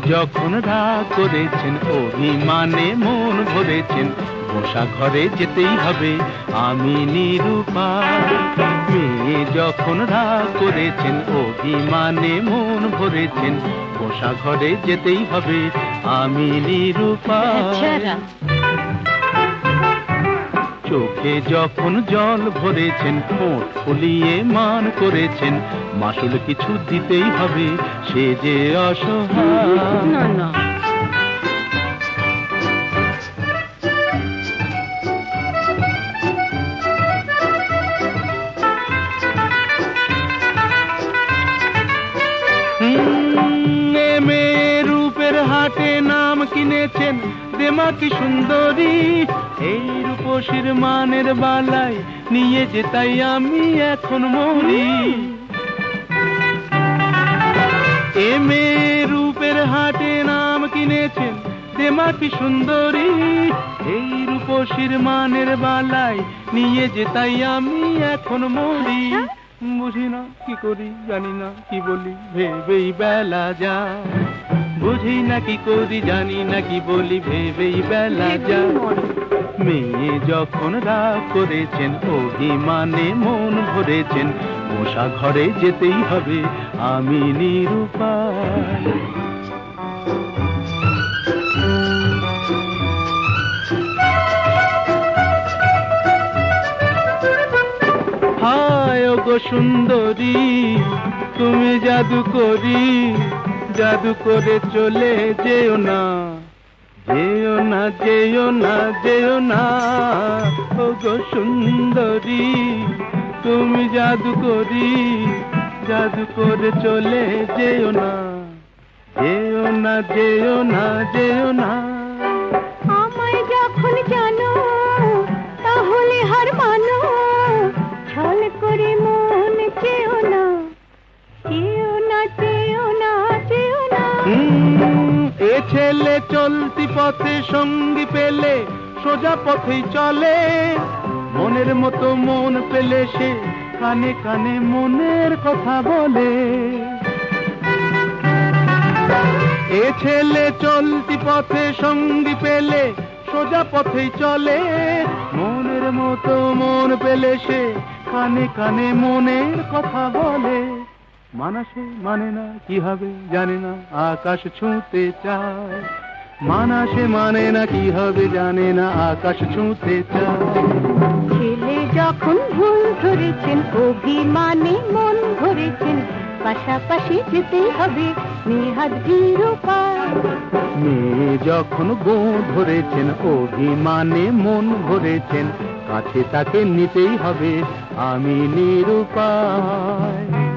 যখন রাগ করেছেন, অভিমানে মন ভরেছেন, বসা ঘরে যেতেই হবে, আমি নিরূপা। মেয়ে যখন রাগ করেছেন, অভিমানে মন ভরেছেন, বসা ঘরে যেতেই হবে, আমি নিরুপায় চোখে যখন জল ভরেছেন ঠোঁট ফুলিয়ে মান করেছেন মাসুল কিছু দিতেই হবে সে যে অসহায়। না হাটে নাম কিনেছেন দেমা কি সুন্দরী। রূপসীর মানের বালাই নিয়ে যে তাই আমি এখন মরি। এ রূপের হাটে নাম কিনেছেন দেমা কি সুন্দরী। এই রূপসীর মানের বালাই নিয়ে যে তাই আমি এখন মরি। বুঝি না কি করি জানি না কি বলি ভেবেই বেলা যায়। বুঝি নাকি করি জানি না কি বলি ভেবেই বেলা যায়। মেয়ে যখন রাগ করেছেন অভিমানে মন ভরেছেন মশা ঘরে যেতেই হবে আমি নিরুপায়। হায় ও গো সুন্দরী তুমি জাদু করি। জাদু করে চলে যেও না। যেও না যেও না যেও না। ও গো সুন্দরী, তুমি জাদু করি, জাদু করে চলে যেও না। যেও না যেও না যেও না। এ ছেলে চলতি পথে সঙ্গী পেলে, সোজা পথেই চলে। মনের মতো মন পেলে সে কানে কানে মনের কথা বলে। এ ছেলে চলতি পথে সঙ্গী পেলে, সোজা পথেই চলে। মনের মতো মন পেলে সে কানে কানে মনের কথা বলে। মানাসে মানে না কি হবে জানে না আকাশ ছুঁতে চায়। মানাসে মানে না কি হবে জানে না আকাশ ছুঁতে চায়। ছেলে যখন ভুল ধরেছেন অভিমানে মন ধরেছেন পাশাপাশি যেতেই হবে নেহাত বিরূপায় মেয়ে যখন গো ধরেছেন অভিমানে মন ভরেছেন কাছে তাকে নিতেই হবে আমি নিরুপায়।